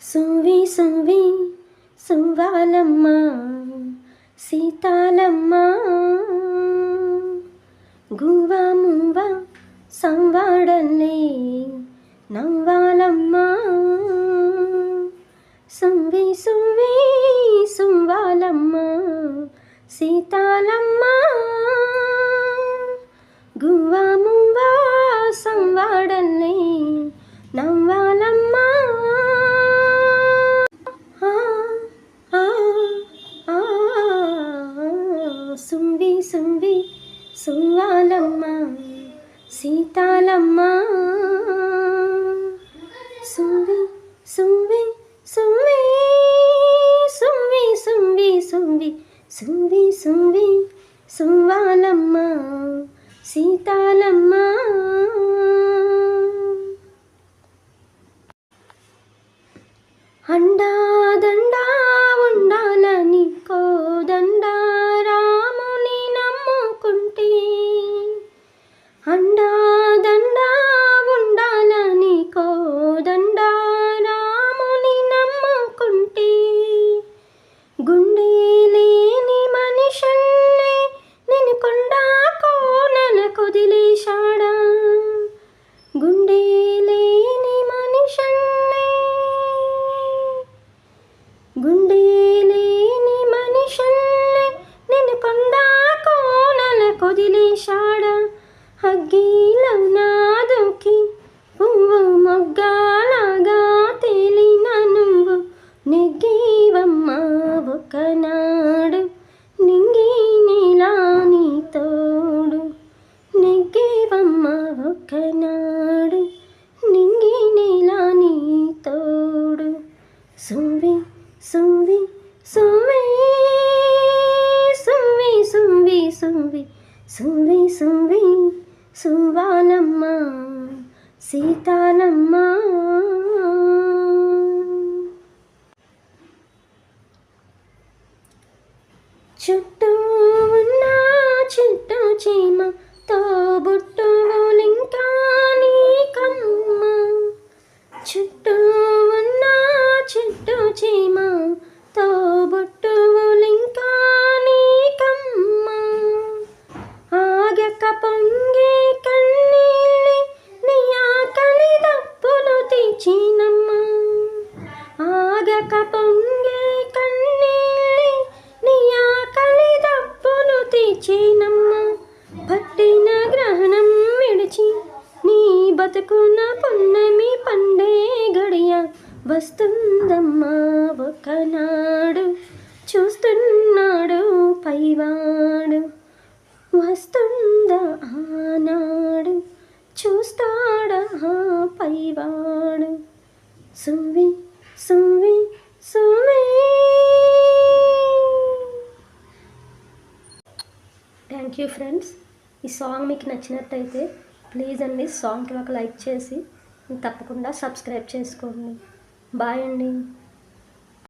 సువి సువి సువ్వాలమ్మ సీతాలమ్మ గువ్వ మువ్వ సంవాడల్లే నవ్వాలమ్మ. సువి సువి సువ్వాలమ్మ సీతాలమ్మ గువ్వ మువ్వ సంవాడల్లే నవ్వా సువ్వాలమ్మ సీతాలమ్మ. సుంవి సుంవి సుంవి సుంవి సుంవి సుంవి సుంవి సుంవి సువ్వాలమ్మ సీతాలమ్మ. అండా ఒకనాడు నింగి నీలాని తోడు నెగ్గేవమ్మ ఒకనాడు నింగి నీలాని తోడు సుంవి సుంవి సుమ్మి సుమ్మి సుంవి సుంవి సుంవి సుంవి సువ్వాలమ్మ సీతాలమ్మ. చుట్టూ ఉన్న చుట్టూ చీమ తోబుట్టువులింకా నీకమ్మ చుట్టూ ఉన్న చుట్టూ చీమ తోబుట్టువులింకా నీకమ్మ ఆగక పొంగే కన్నీళ్ళే నీ ఆకలి దప్పులు తీర్చినమ్మ. ఆగక పొంగి పట్టిన గ్రహణం విడిచి నీ బతుకున పున్నమి పండే గడియ వస్తుందమ్మా ఒకనాడు చూస్తున్నాడు పైవాడు వస్తుందా ఆనాడు. చూస్తాడా ఆ పైవాడు. సువి సువి థ్యాంక్ యూ ఫ్రెండ్స్. ఈ సాంగ్ మీకు నచ్చినట్టయితే ప్లీజ్ అండి సాంగ్కి ఒక లైక్ చేసి తప్పకుండా సబ్స్క్రైబ్ చేసుకోండి. బాయ్ అండి.